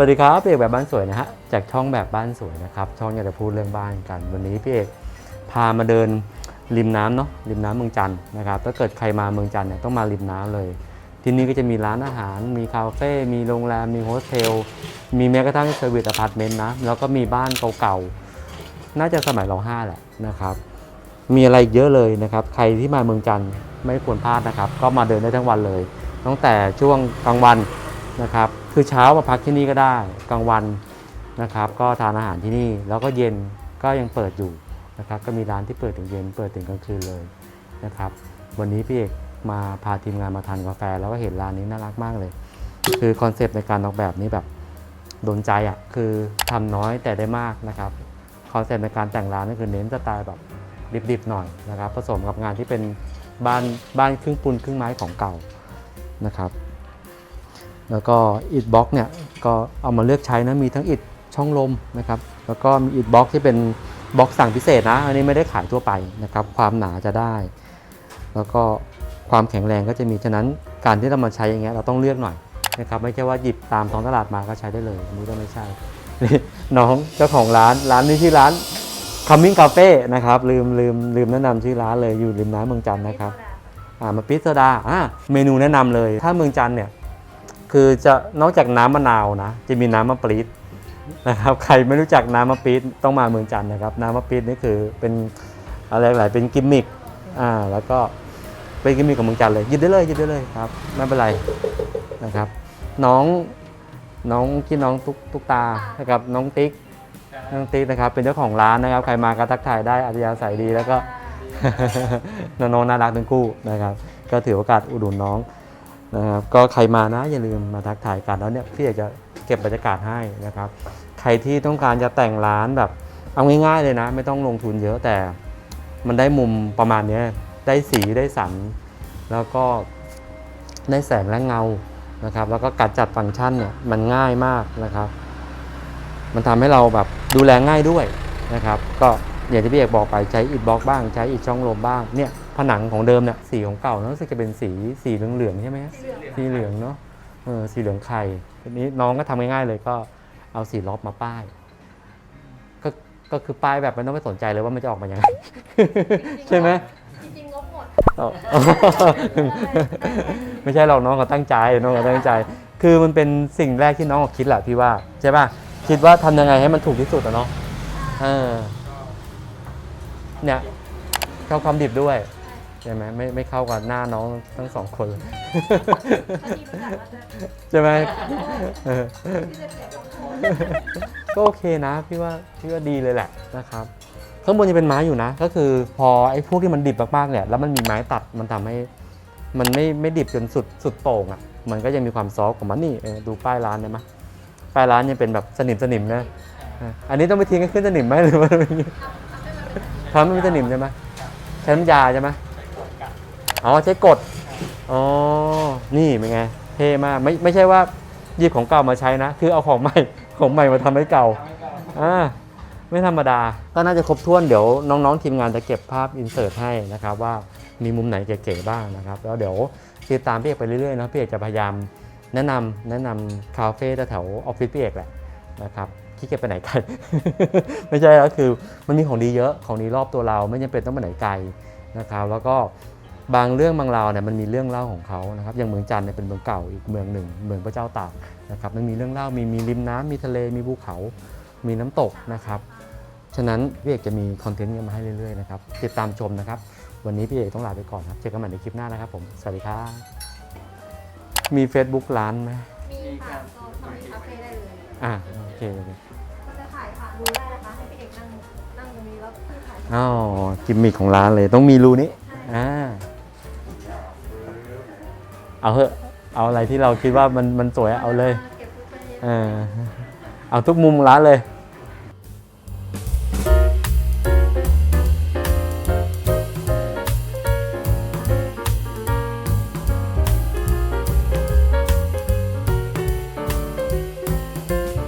สวัสดีครับพี่เอกแบบบ้านสวยนะฮะจากช่องแบบบ้านสวยนะครับช่องอยากจะพูดเรื่องบ้านกัน วันนี้พี่เอกพามาเดินริมน้ำเนาะริมน้ำเมืองจันทร์นะครับถ้าเกิดใครมาเมืองจันทร์เนี่ยต้องมาริมน้ำเลย ที่นี่ก็จะมีร้านอาหาร มีคาเฟ่ มีโรงแรม มีโฮสเทล มีแม้กระทั่งเซอร์วิสอพาร์ตเมนต์นะ แล้วก็มีบ้านเก่าๆ น่าจะสมัยรห้าแหละนะครับ มีอะไรเยอะเลยนะครับ ใครที่มาเมืองจันทร์ไม่ควรพลาดนะครับ ก็มาเดินได้ทั้งวันเลย ตั้งแต่ช่วงกลางวันนะครับ คือเช้ามาพักที่นี่ก็ได้กลางวันนะครับ ก็ทานอาหารที่นี่แล้วก็เย็นก็ยังเปิดอยู่นะครับ ก็มีร้านที่เปิดถึงเย็นเปิดถึงกลางคืนเลยนะครับ วันนี้พี่เอกมาพาทีมงานมาทานกาแฟ แล้วก็เห็นร้านนี้น่ารักมากเลย คือคอนเซปต์ในการออกแบบนี้แบบโดนใจอะคือทำน้อยแต่ได้มากนะครับคอนเซปต์ในการแต่งร้านก็คือเน้นสไตล์แบบดิบๆหน่อยนะครับ ผสมกับงานที่เป็นบ้านบ้านครึ่งปูนครึ่งไม้ของเก่านะครับ แล้วก็อิฐบล็อกเนี่ยก็เอามาเลือกใช้นะมีทั้งอิฐช่องลมนะครับแล้วก็มีอิฐบล็อกที่เป็นบล็อกสั่งพิเศษนะ อันนี้ไม่ได้ขายทั่วไปนะครับความหนาจะได้ แล้วก็ความแข็งแรงก็จะมีฉะนั้นการที่เรามาใช้อย่างเงี้ยเราต้องเลือกหน่อยนะครับไม่ใช่ว่าหยิบตามท้องตลาดมาก็ใช้ได้เลยอันนี้ก็ไม่ใช่นี่น้องเจ้าของร้านร้านนี้ชื่อร้าน Coming Cafe นะครับลืมลืมลืมแนะนำชื่อร้านเลยอยู่ริมน้ำเมืองจันทร์นะครับอ่ามาปิสโซดาอ่าเมนูแนะนำเลย ถ้าเมืองจันทร์เนี่ย คือจะนอกจากน้ำมะนาวนะจะมีน้ำมะปรี๊ดนะครับใครไม่รู้จักน้ำมะปรี๊ดต้องมาเมืองจันทร์นะครับ น้ำมะปรี๊ดนี่คือเป็นอะไรหลายเป็นกิมมิคอ่าแล้วก็เป็นกิมมิคของเมืองจันทร์เลยหยิบได้เลยหยิบได้เลยครับไม่เป็นไรนะครับ น้องน้องที่น้องตุ๊กตุ๊กตานะครับน้องติ๊กน้องติ๊กนะครับเป็นเจ้าของร้านนะครับ ใครมาก็ทักทายได้อัธยาศัยดีแล้วก็น้องๆน่ารักทั้งคู่นะครับ ก็ถือโอกาสอุดหนุนน้อง นะครับก็ใครมานะอย่าลืมมาทักทายกันแล้วเนี่ยพี่อยากจะเก็บบรรยากาศให้นะครับ ใครที่ต้องการจะแต่งร้านแบบเอาง่ายๆเลยนะ ไม่ต้องลงทุนเยอะแต่มันได้มุมประมาณนี้ได้สีได้สัน แล้วก็ได้แสงและเงานะครับ แล้วก็การจัดฟังก์ชันเนี่ยมันง่ายมากนะครับ มันทำให้เราแบบดูแลง่ายด้วยนะครับ ก็อย่างที่พี่เอกบอกไปใช้อิฐบล็อกบ้างใช้อิฐช่องลมบ้างเนี่ย ผนังของเดิมเนี่ยสีของเก่ารู้สึกจะเป็นสีสีเหลืองๆใช่ไหมฮะสีเหลืองเนาะเออสีเหลืองไข่ทีนี้น้องก็ทำง่ายๆเลยก็เอาสีล็อบมาป้าย ก็ก็คือป้ายแบบไม่ต้องไปสนใจเลยว่ามันจะออกมายังไงใช่ไหมจริงๆงบหมดอ๋อไม่ใช่หรอกน้องเขาตั้งใจน้องเขาตั้งใจ คือมันเป็นสิ่งแรกที่น้องเขาคิดแหละพี่ว่าใช่ป่ะคิดว่าทำยังไงให้มันถูกที่สุดอะเนาะเออเนี่ยเข้าความดิบด้วย ใช่ไหมไม่ไม่เข้ากับหน้าน้องทั้งสองคนเลยใช่ไหมเออก็โอเคนะพี่ว่าพี่ว่าดีเลยแหละนะครับข้างบนยังเป็นไม้อยู่นะ ก็คือพอไอ้พวกที่มันดิบมากๆเนี่ยแล้วมันมีไม้ตัดมันทำให้ มันไม่ไม่ดิบจนสุดสุดโต่งอะมันก็ยังมีความซอฟต์ของมันนี่เออดูป้ายร้านได้ไหมป้ายร้านยังเป็นแบบสนิมสนิมนะอะอันนี้ต้องไปทิ้งให้ขึ้นสนิมไหมหรือว่าอย่างงี้ทำให้มันสนิมใช่ไหมใช้น้ำยาใช่ไหม อ๋อใช้กด อ๋อ นี่เป็นไง เท่มาก ไม่ไม่ใช่ว่าหยิบของเก่ามาใช้นะ คือเอาของใหม่ ของใหม่มาทำให้เก่า อ่า ไม่ธรรมดา ก็น่าจะครบถ้วน เดี๋ยวน้องๆทีมงานจะเก็บภาพอินเสิร์ตให้นะครับว่ามีมุมไหนเก๋ๆบ้างนะครับ แล้วเดี๋ยวติดตามพี่เอกไปเรื่อยๆนะพี่เอกจะพยายามแนะนำแนะนำคาเฟ่แถวๆออฟฟิศพี่เอกแหละนะครับขี้เกียจไปไหนไกลไม่ใช่แล้วคือมันมีของดีเยอะของดีรอบตัวเราไม่จำเป็นต้องไปไหนไกลนะครับ แล้วก็ บางเรื่องบางราวเนี่ยมันมีเรื่องเล่าของเขานะครับอย่างเมืองจันทร์เนี่ยเป็นเมืองเก่าอีกเมืองหนึ่ง เมืองพระเจ้าตากนะครับมันมีเรื่องเล่ามีมีริมน้ำมีทะเลมีภูเขา มีน้ำตกนะครับฉะนั้นพี่เอกจะมีคอนเทนต์กันมาให้เรื่อยๆนะครับติดตามชมนะครับ วันนี้พี่เอกต้องลาไปก่อนครับเจอกันใหม่ในคลิปหน้านะครับผมสวัสดีครับมี Facebook ร้านไหมมีค่ะก็ทำคาเฟ่ได้เลยอ่าโอเคโอเคก็จะถ่ายผ่านดูได้นะคะให้พี่เอกนั่งนั่งตรงนี้แล้วพี่ถ่ายอ๋อกิมมิคของร้านเลยต้องมีรูนี้ เอาเถอะเอาอะไรที่เราคิดว่ามันมันสวยเอาเลยเก็บทุกประเออเอาทุกมุมร้านเลย